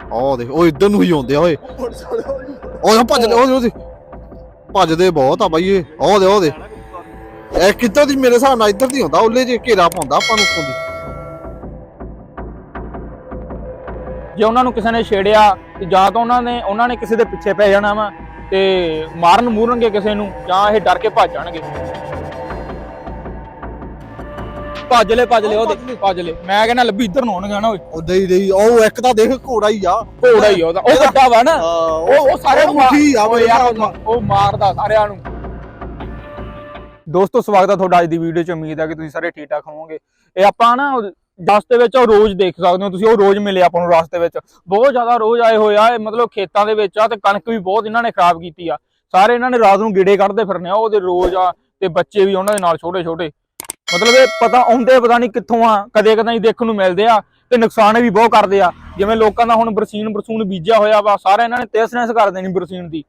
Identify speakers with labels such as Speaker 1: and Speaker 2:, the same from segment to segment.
Speaker 1: ਆਹ ਦੇਖ ਉਹ ਇੱਧਰ ਨੂੰ ਹੀ ਆਉਂਦੇ ਆ, ਓਏ। ਓਏ ਭੱਜ ਉਹਦੇ ਉਹਦੇ ਭੱਜਦੇ ਬਹੁਤ ਆ ਬਾਈ ਇਹ ਆਹ ਦੇ ਉਹਦੇ ਇਹ ਕਿੱਧਰ ਦੀ, ਮੇਰੇ ਹਿਸਾਬ ਨਾਲ ਇੱਧਰ ਦੀ ਹੁੰਦਾ ਉਹਲੇ ਜੇ ਘੇਰਾ ਪਾਉਂਦਾ ਆਪਾਂ ਨੂੰ ਉੱਤੋਂ ਦੀ।
Speaker 2: ਜੇ ਉਹਨਾਂ ਨੂੰ ਕਿਸੇ ਨੇ ਛੇੜਿਆ, ਤੇ ਜਾਂ ਤਾਂ ਉਹਨਾਂ ਨੇ ਉਹਨਾਂ ਨੇ ਕਿਸੇ ਦੇ ਪਿੱਛੇ ਪੈ ਜਾਣਾ ਵਾ, ਤੇ ਮਾਰਨ ਮੂਰਨਗੇ ਕਿਸੇ ਨੂੰ, ਜਾਂ ਇਹ ਡਰ ਕੇ ਭੱਜ ਜਾਣਗੇ। ਭੱਜ ਲੈ ਭੱਜ ਲੈ ਉਹਦੇ। ਭੱਜ ਲੈ। ਮੈਂ ਕਹਿੰਦਾ ਲੱਭੀ ਇੱਧਰ ਨੂੰ ਆਉਣਗੇ ਨਾ ਓਏ।
Speaker 1: ਉਹ ਦੇਈ ਦੇਈ। ਉਹ ਇੱਕ ਤਾਂ ਦੇਖ ਘੋੜਾ ਹੀ ਆ।
Speaker 2: ਘੋੜਾ ਹੀ ਆ ਉਹਦਾ। ਉਹ ਵੱਡਾ ਵਾ ਨਾ। ਉਹ ਉਹ ਸਾਰਿਆਂ ਨੂੰ
Speaker 1: ਮੁੱਠੀ ਆ
Speaker 2: ਓਏ ਯਾਰ। ਉਹ- ਉਹ ਮਾਰਦਾ ਸਾਰਿਆਂ ਨੂੰ। ਦੋਸਤੋ ਸਵਾਗਤ ਹੈ ਤੁਹਾਡਾ ਅੱਜ ਦੀ ਵੀਡੀਓ ਚ। ਉਮੀਦ ਹੈ ਕਿ ਤੁਸੀਂ ਸਾਰੇ ਠੀਕ ਠਾਕ ਹੋਵੋਗੇ। ਇਹ ਆਪਾਂ ਨਾ ਰਸਤੇ ਵਿੱਚ ਉਹ ਰੋਜ਼ ਦੇਖ ਸਕਦੇ ਹੋ। ਤੁਸੀਂ ਉਹ ਰੋਜ਼ ਮਿਲੇ ਆਪਾਂ ਨੂੰ ਰਸਤੇ ਵਿੱਚ। ਬਹੁਤ ਜ਼ਿਆਦਾ ਰੋਜ਼ ਆਏ ਹੋਏ ਆ। ਇਹ ਮਤਲਬ ਖੇਤਾਂ ਦੇ ਵਿੱਚ ਆ ਤੇ ਕਣਕ ਵੀ ਬਹੁਤ ਇਹਨਾਂ ਨੇ ਖਰਾਬ ਕੀਤੀ ਆ। ਸਾਰੇ ਇਹਨਾਂ ਨੇ ਰਾਤ ਨੂੰ ਗੇੜੇ ਕੱਢਦੇ ਫਿਰਨੇ ਆ। ਉਹਦੇ ਰੋਜ਼ ਆ ਤੇ ਬੱਚੇ ਵੀ ਉਹਨਾਂ ਦੇ ਨਾਲ ਛੋਟੇ ਛੋਟੇ ਮਤਲਬ ਇਹ ਪਤਾ ਆਉਂਦੇ ਪਤਾ ਨਹੀਂ ਕਿੱਥੋਂ ਆ, ਕਦੇ ਕਦਾਈ ਦੇਖਣ ਨੂੰ ਮਿਲਦੇ ਆ ਤੇ ਨੁਕਸਾਨ ਵੀ ਬਹੁਤ ਕਰਦੇ ਆ। ਜਿਵੇਂ ਲੋਕਾਂ ਦਾ ਹੁਣ ਬਰਸੀਨ ਬਰਸੂਨ ਬੀਜਿਆ ਹੋਇਆ ਵਾ, ਸਾਰੇ ਇਹਨਾਂ ਨੇ ਤੇਸ ਨੈਸ ਕਰ ਦੇਣੀ ਬਰਸੀਨ ਦੀ।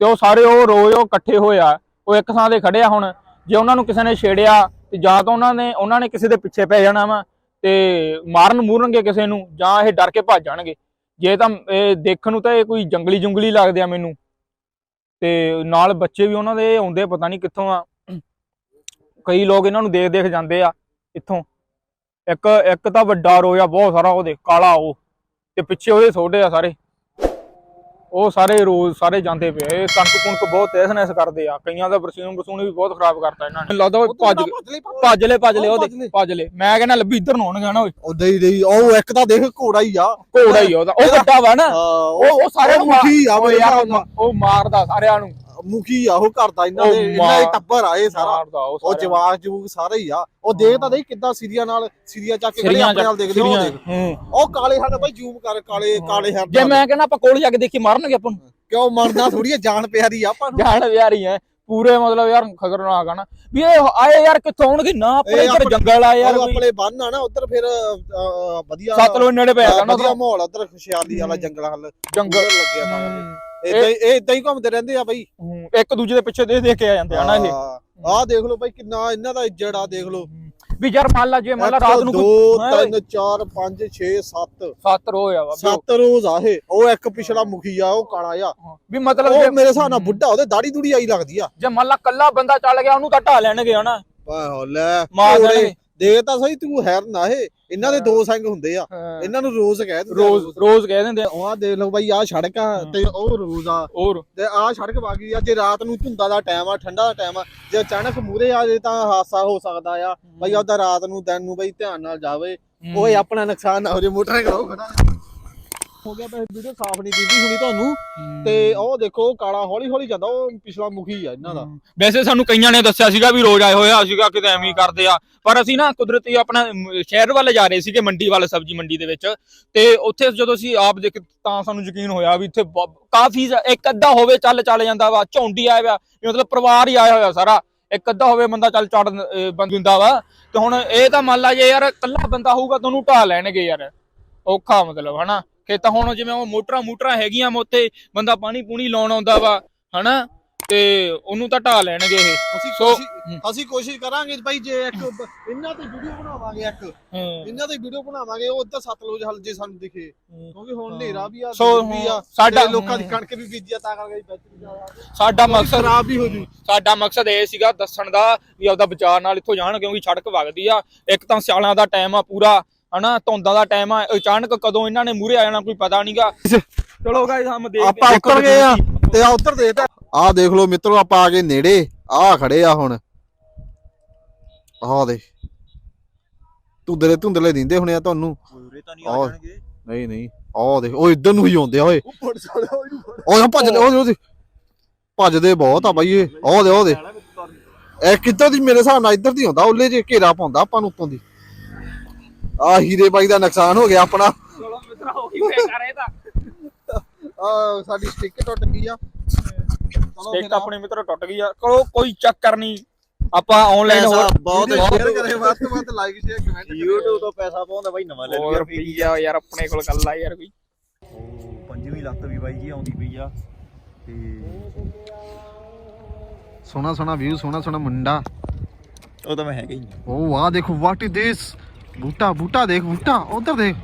Speaker 2: ਤੇ ਉਹ ਸਾਰੇ ਉਹ ਰੋਜ਼ ਉਹ ਇਕੱਠੇ ਹੋਏ ਆ, ਉਹ ਇੱਕ ਥਾਂ ਤੇ ਖੜੇ ਆ ਹੁਣ। ਜੇ ਉਹਨਾਂ ਨੂੰ ਕਿਸੇ ਨੇ ਛੇੜਿਆ ਤੇ ਜਾਂ ਤਾਂ ਉਹਨਾਂ ਨੇ ਉਹਨਾਂ ਨੇ ਕਿਸੇ ਦੇ ਪਿੱਛੇ ਪੈ ਜਾਣਾ ਵਾ ਤੇ ਮਾਰਨ ਮੂਰਨਗੇ ਕਿਸੇ ਨੂੰ, ਜਾਂ ਇਹ ਡਰ ਕੇ ਭੱਜ ਜਾਣਗੇ। ਜੇ ਤਾਂ ਇਹ ਦੇਖਣ ਨੂੰ ਤਾਂ ਇਹ ਕੋਈ ਜੰਗਲੀ ਜੁੰਗਲੀ ਲੱਗਦੇ ਆ ਮੈਨੂੰ। ਤੇ ਨਾਲ ਬੱਚੇ ਵੀ ਉਹਨਾਂ ਦੇ ਆਉਂਦੇ ਪਤਾ ਨਹੀਂ ਕਿੱਥੋਂ ਆ। ਕਈ ਲੋਕ ਇਹਨਾਂ ਨੂੰ ਦੇਖ ਦੇਖ ਜਾਂਦੇ ਆ ਇੱਥੋਂ। ਇੱਕ ਇੱਕ ਤਾਂ ਵੱਡਾ ਰੋਇਆ ਬਹੁਤ ਸਾਰਾ ਉਹਦੇ ਕਾਲਾ ਉਹ ਤੇ ਪਿੱਛੇ ਉਹਦੇ ਛੋਟੇ ਆ ਸਾਰੇ। ਉਹ ਸਾਰੇ ਰੋਜ਼ ਸਾਰੇ ਜਾਂਦੇ ਪਏ ਇਹ ਕਣਕ ਕੁਣਕ ਬਹੁਤ ਤੇਜ਼ਨੈਸ ਕਰਦੇ ਆ। ਕਈਆਂ ਦਾ ਬਰਸੀਨ ਬਰਸੂਨ ਵੀ ਬਹੁਤ ਖਰਾਬ ਕਰਤਾ ਇਹਨਾਂ ਨੇ। ਲੱਗਦਾ ਉਹ ਭੱਜ ਗਏ ਭੱਜ ਲੈ ਭੱਜ ਲੈ ਉਹਦੇ ਭੱਜ ਲੈ ਮੈਂ ਕਹਿੰਦਾ ਲੱਭੀ ਇੱਧਰ ਨੂੰ ਆਉਣਗੇ ਨਾ ਓਏ।
Speaker 1: ਉਹ ਦੇਈ ਦੇਈ ਉਹ ਇੱਕ ਤਾਂ ਦੇਖ ਘੋੜਾ ਹੀ ਆ।
Speaker 2: ਘੋੜਾ ਹੀ ਆ ਉਹਦਾ। ਉਹ ਵੱਡਾ ਵਾ ਨਾ।
Speaker 1: ਉਹ
Speaker 2: ਸਾਰਿਆਂ ਨੂੰ
Speaker 1: ਆ।
Speaker 2: ਉਹ ਮਾਰਦਾ ਸਾਰਿਆਂ ਨੂੰ।
Speaker 1: ਮੁਖੀ ਆ ਉਹ ਕਰਦਾ ਇਹਨਾਂ
Speaker 2: ਉਹ
Speaker 1: ਦੇ ਇਹਨਾਂ ਦੇ ਟੱਬਰ ਆ ਇਹ ਸਾਰਾ।
Speaker 2: ਉਹ ਨੂੰ।
Speaker 1: ਜਵਾਕ ਜਵੂਕ ਸਾਰੇ ਹੀ ਆ। ਉਹ ਦੇਖ ਤਾਂ ਦੇਖ ਕਿੱਦਾਂ ਸਿਰੀਆ ਨਾਲ ਸਿਰੀਆ ਚੱਕ ਕੇ ਖੜੇ ਆਪਣੇ ਨਾਲ ਦੇਖਦੇ ਉਹ ਦੇਖ। ਉਹ ਕਾਲੇ ਹੱਡ ਬਾਈ ਜ਼ੂਮ ਕਰ ਕਾਲੇ ਕਾਲੇ ਹੱਡ
Speaker 2: ਜੇ ਮੈਂ ਕਹਿੰਦਾ ਆਪਾਂ ਕੋਲ ਜਾ ਕੇ ਦੇਖੀ ਮਾਰਨਗੇ ਆਪਾਂ ਨੂੰ?
Speaker 1: ਕਿਉਂ ਮਰਨਾ ਥੋੜੀ ਜਾਨ ਪਿਆਰੀ ਆ ਆਪਾਂ ਨੂੰ।
Speaker 2: ਜਾਣ ਵਿਆਰੀ ਹੈ ਪੂਰੇ ਮਤਲਬ ਯਾਰ ਖਤਰਨਾਕ ਆ ਨਾ। ਵੀ ਇਹ ਆਏ ਯਾਰ ਕਿੱਥੋਂ ਆਉਣਗੇ? ਨਾ ਆਪਣੇ ਇੱਧਰ ਜੰਗਲ ਆ ਯਾਰ
Speaker 1: ਆਪਣੇ ਬੰਨ ਆ ਨਾ ਉਧਰ ਫਿਰ ਵਧੀਆ
Speaker 2: ਸਤਲੁਜ ਨੇੜੇ ਪਿਆ ਜਾਣਾ
Speaker 1: ਵਧੀਆ ਮਾਹੌਲ ਉਧਰ ਖੁਸ਼ਹਾਲੀ ਵਾਲਾ। ਜੰਗਲ ਹੱਲ
Speaker 2: ਜੰਗਲ।
Speaker 1: ਲੱਗਿਆ ਤਾਂ ਇਦਾਂ ਇਹ ਇਦਾਂ ਹੀ ਘੁੰਮਦੇ ਰਹਿੰਦੇ ਆ ਬਾਈ।
Speaker 2: ਹੂੰ, ਇੱਕ ਦੂਜੇ ਦੇ ਪਿੱਛੇ ਦੇ ਦੇਖ ਕੇ ਆ ਜਾਂਦੇ ਆ ਨਾ ਇਹ?
Speaker 1: ਆਹ ਦੇਖ ਲਓ ਬਾਈ ਕਿੰਨਾ ਇਹਨਾਂ ਦਾ ਇੱਜੜ ਆ ਦੇਖ ਲਓ।
Speaker 2: ਵੀ ਯਾਰ ਮੰਨ ਲਾ ਜੇ ਮੰਨ ਲਾ ਰਾਤ ਨੂੰ
Speaker 1: 2
Speaker 2: ਕੋਈ
Speaker 1: 3 4 5 6 7
Speaker 2: ਸੱਤ। ਰੋ ਆ ਵਾ ਵੀ ਉਹ-
Speaker 1: ਰੋਜ਼ ਆ ਇਹ। ਉਹ ਇੱਕ ਪਿਛਲਾ ਮੁਖੀ ਆ ਉਹ ਕਾਲਾ ਆ
Speaker 2: ਵੀ ਮਤਲਬ
Speaker 1: ਉਹ
Speaker 2: ਜੇ
Speaker 1: ਮੇਰੇ ਹਿਸਾਬ ਨਾਲ ਬੁੱਢਾ ਉਹਦੇ ਦਾੜੀ ਦੂੜੀ ਆਈ ਲੱਗਦੀ ਆ।
Speaker 2: ਜੇ ਮੰਨ ਲਾ ਕੱਲਾ ਬੰਦਾ ਚੱਲ ਗਿਆ ਉਹਨੂੰ ਤਾਂ ਢਾ ਲੈਣਗੇ ਹਨਾ?
Speaker 1: ਵਾਹ ਲੈ
Speaker 2: ਮਾਰ ਦੇਣਗੇ।
Speaker 1: ਦੇਖ ਤਾਂ ਸਹੀ ਤੂੰ ਹੈਰ ਨਾ ਇਹ। ਇਹਨਾਂ ਦੇ ਦੋ ਸਿੰਘ ਹੁੰਦੇ ਆ। ਇਹਨਾਂ ਨੂੰ ਰੋਜ਼ ਕਹਿ ਦਿੰਦੇ
Speaker 2: ਰੋਜ਼ ਰੋਜ਼। ਕਹਿ ਦਿੰਦੇ ਆ।
Speaker 1: ਉਹ ਆਹ ਦੇਖ ਲਓ ਬਾਈ ਆਹ ਸੜਕ ਆ ਤੇ ਉਹ ਰੋਜ਼ ਆ।
Speaker 2: ਹੋਰ।
Speaker 1: ਤੇ ਆਹ ਸੜਕ ਵਾਗੀ ਆ। ਜੇ ਰਾਤ ਨੂੰ ਧੁੰਦਾ ਦਾ ਟਾਈਮ ਆ ਠੰਡਾ ਦਾ ਟਾਈਮ ਆ ਜੇ ਅਚਾਨਕ ਮੂਰੇ ਆ ਜੇ ਤਾਂ ਹਾਦਸਾ ਹੋ ਸਕਦਾ ਆ। ਬਾਈ ਉਹਦਾ ਰਾਤ ਨੂੰ ਦਿਨ ਨੂੰ ਬਾਈ ਧਿਆਨ ਨਾਲ ਜਾਵੇ। ਓਏ ਆਪਣਾ ਨੁਕਸਾਨ ਨਾ ਹੋ ਜੇ ਮੋਟਰ ਕਰਾਓ ਖੜਾ। ਹੋ ਗਿਆ ਬਈ ਵੀਡੀਓ ਸਾਫ਼ ਨਹੀਂ ਦਿੰਦੀ ਹੁਣੀ ਤੁਹਾਨੂੰ। ਤੇ ਉਹ ਦੇਖੋ ਕਾਲਾ ਹੌਲੀ ਹੌਲੀ ਜਾਂਦਾ ਉਹ ਪਿਛਲਾ ਮੁਖੀ ਆ ਇਹਨਾਂ ਦਾ।
Speaker 2: ਵੈਸੇ ਸਾਨੂੰ ਕਈਆਂ ਨੇ ਦੱਸਿਆ ਸੀਗਾ ਵੀ ਰੋਜ਼ ਆਏ ਹੋਏ ਆ ਸੀਗਾ ਕਿਤੇ ਐਵੇਂ ਹੀ ਕਰਦੇ ਆ। ਪਰ ਅਸੀਂ ਨਾ ਕੁਦਰਤੀ ਆਪਣਾ ਸ਼ਹਿਰ ਵੱਲ ਜਾ ਰਹੇ ਸੀਗੇ ਮੰਡੀ ਵੱਲ ਸਬਜ਼ੀ ਮੰਡੀ ਦੇ ਵਿੱਚ। ਤੇ ਉੱਥੇ ਜਦੋਂ ਅਸੀਂ ਆਪ ਦੇਖ ਤਾਂ ਸਾਨੂੰ ਯਕੀਨ ਹੋਇਆ ਵੀ ਇੱਥੇ ਕਾਫੀ ਇੱਕ ਅੱਧਾ ਹੋਵੇ ਚੱਲ ਚੱਲ ਜਾਂਦਾ ਵਾ ਝੌਂਡੀ ਆਇਆ ਵਾ ਮਤਲਬ ਪਰਿਵਾਰ ਹੀ ਆਇਆ ਹੋਇਆ ਸਾਰਾ। ਇੱਕ ਅੱਧਾ ਹੋਵੇ ਬੰਦਾ ਚੱਲ ਚੜ ਬੰਦ ਵਾ। ਤੇ ਹੁਣ ਇਹ ਤਾਂ ਮੰਨ ਲਾ ਜੇ ਯਾਰ ਇਕੱਲਾ ਬੰਦਾ ਹੋਊਗਾ ਤੁਹਾਨੂੰ ਢਾ ਲੈਣਗੇ ਯਾਰ। ਔਖਾ ਮਤਲਬ ਹਨਾ? ਖੇਤਾਂ ਹੁਣ ਜਿਵੇਂ ਉਹ ਮੋਟਰਾਂ ਮੋਟਰਾਂ ਹੈਗੀਆਂ ਵਾ ਉੱਥੇ ਬੰਦਾ ਪਾਣੀ ਪੂਣੀ ਲਾਉਣ ਆਉਂਦਾ ਵਾ ਹਨਾ? ਤੇ ਉਹਨੂੰ ਤਾਂ ਢਾ ਲੈਣਗੇ ਇਹ।
Speaker 1: ਅਸੀਂ
Speaker 2: ਸੋ-
Speaker 1: ਕੋਸ਼ਿਸ਼ ਅਸੀਂ ਕੋਸ਼ਿਸ਼ ਕਰਾਂਗੇ ਬਾਈ ਜੇ ਇੱਕ ਇਹਨਾਂ ਤੇ ਵੀਡੀਓ ਬਣਾਵਾਂਗੇ ਇੱਕ।
Speaker 2: ਹੂੰ।
Speaker 1: ਇਹਨਾਂ ਤੇ ਵੀਡੀਓ ਬਣਾਵਾਂਗੇ ਉਹ ਉੱਧਰ ਸਤਲੁਜ ਹਲ ਜੇ ਸਾਨੂੰ ਦਿਖੇ। ਕਿਉਂਕਿ ਹੁਣ ਹਨੇਰਾ ਵੀ ਆ
Speaker 2: ਸੋ,
Speaker 1: ਧੁੰਦ ਵੀ ਆ
Speaker 2: ਸਾਡਾ-
Speaker 1: ਤੇ ਲੋਕਾਂ ਦੀ ਕਣਕ ਵੀ ਬੀਜੀ ਆ ਤਾਂ ਕਰਕੇ ਬੈਟਰੀ ਜ਼ਿਆਦਾ
Speaker 2: ਸਾਡਾ ਮਕਸਦ
Speaker 1: ਖਰਾਬ ਵੀ ਹੋ ਜੂ।
Speaker 2: ਸਾਡਾ ਮਕਸਦ ਇਹ ਸੀਗਾ ਦੱਸਣ ਦਾ ਵੀ ਆਪਦਾ ਵਿਚਾਰ ਨਾਲ ਇੱਥੋਂ ਜਾਣ ਕਿਉਂਕਿ ਸੜਕ ਵਗਦੀ ਆ। ਇੱਕ ਤਾਂ ਸਿਆਲਾਂ ਦਾ ਟਾਈਮ ਆ ਪੂਰਾ ਹਨਾ ਧੁੰਦਾਂ ਦਾ ਟਾਈਮ ਆ ਅਚਾਨਕ ਕਦੋਂ ਇਹਨਾਂ ਨੇ ਮੂਹਰੇ ਆ ਜਾਣਾ ਕੋਈ ਪਤਾ ਨਹੀਂਗਾ ਚਲੋ ਗਾਇਸ ਹਮ ਦੇਖ
Speaker 1: ਆਪਾਂ ਉੱਤਰ ਗਏ ਆ ਤੇ ਆ ਉੱਤਰ ਦੇਖਦਾ ਆਹ ਦੇਖ ਲਓ ਮਿੱਤਰੋ ਆਪਾਂ ਆ ਗਏ ਨੇੜੇ ਆਹ ਖੜੇ ਆ ਹੁਣ। ਆਹ ਦੇ ਧੁੰਦਲੇ ਧੁੰਦਲੇ ਦਿੰਦੇ ਹੋਣੇ ਆ ਤੁਹਾਨੂੰ।
Speaker 3: ਉਰੇ ਤਾਂ ਨਹੀਂ
Speaker 1: ਆਹ।
Speaker 3: ਆ ਜਾਣਗੇ।
Speaker 1: ਨਹੀਂ ਨਹੀਂ। ਆਹ ਦੇਖ ਉਹ ਇੱਧਰ ਨੂੰ ਹੀ ਆਉਂਦੇ ਆ ਓਏ। ਉਹ ਭੱਜ ਉਹਦੇ ਉਹਦੇ ਭੱਜਦੇ ਬਹੁਤ ਆ ਬਾਈ ਇਹ। ਆਹ ਦੇ ਉਹਦੇ ਇਹ ਕਿੱਧਰ ਦੀ ਮੇਰੇ ਹਿਸਾਬ ਨਾਲ ਇੱਧਰ ਦੀ ਹੁੰਦਾ ਉਹਲੇ ਜੇ ਘੇਰਾ ਪਾਉਂਦਾ ਆਪਾਂ ਨੂੰ ਉੱਤੋਂ ਦੀ। ਆ ਹੀਰੇ ਬਾਈ ਦਾ ਨੁਕਸਾਨ ਹੋ ਗਿਆ ਆਪਣਾ।
Speaker 2: ਚਲੋ ਮਿੱਤਰਾ ਹੋ ਗਈ ਬੇਕਾਰ ਇਹ ਤਾਂ।
Speaker 1: ਆ ਸਾਡੀ ਸਟਿੱਕ ਟੁੱਟ ਗਈ ਆ। ਚਲੋ
Speaker 2: ਸਟੇਕ ਆਪਣੇ ਮਿੱਤਰੋ ਟੁੱਟ ਗਈ ਆ। ਕਰੋ ਕੋਈ ਚੱਕਰ ਨਹੀਂ। ਆਪਾਂ ਆਨਲਾਈਨ ਹੋਰ
Speaker 3: ਬਹੁਤ
Speaker 1: ਸ਼ੇਅਰ ਕਰੇ ਵੱਧ ਤੋਂ ਵੱਧ ਲਾਈਕ ਸ਼ੇਅਰ ਕਮੈਂਟ
Speaker 3: YouTube ਤੋਂ ਪੈਸਾ ਪਾਉਂਦਾ ਬਾਈ ਨਵਾਂ ਲੈ ਲਿਆ
Speaker 2: ਰੁਪਈਆ ਯਾਰ ਆਪਣੇ ਕੋਲ ਗੱਲ ਆ ਯਾਰ ਕੋਈ।
Speaker 3: ਉਹ ਪੰਜਵੀਂ ਲੱਤ ਵੀ ਬਾਈ ਜੀ ਆਉਂਦੀ ਪਈ ਆ। ਤੇ
Speaker 1: ਸੋਹਣਾ ਸੋਹਣਾ ਵਿਊ ਸੋਹਣਾ ਸੋਹਣਾ ਮੁੰਡਾ।
Speaker 3: ਉਹ ਤਾਂ ਮੈਂ ਹੈਗਾ ਹੀ
Speaker 1: ਉਹ ਵਾਹ ਦੇਖੋ ਵਾਟ ਇਜ਼ ਦਿਸ ਬੂਟਾ ਬੂਟਾ ਦੇਖ ਬੂਟਾ ਉਧਰ ਦੇਖ।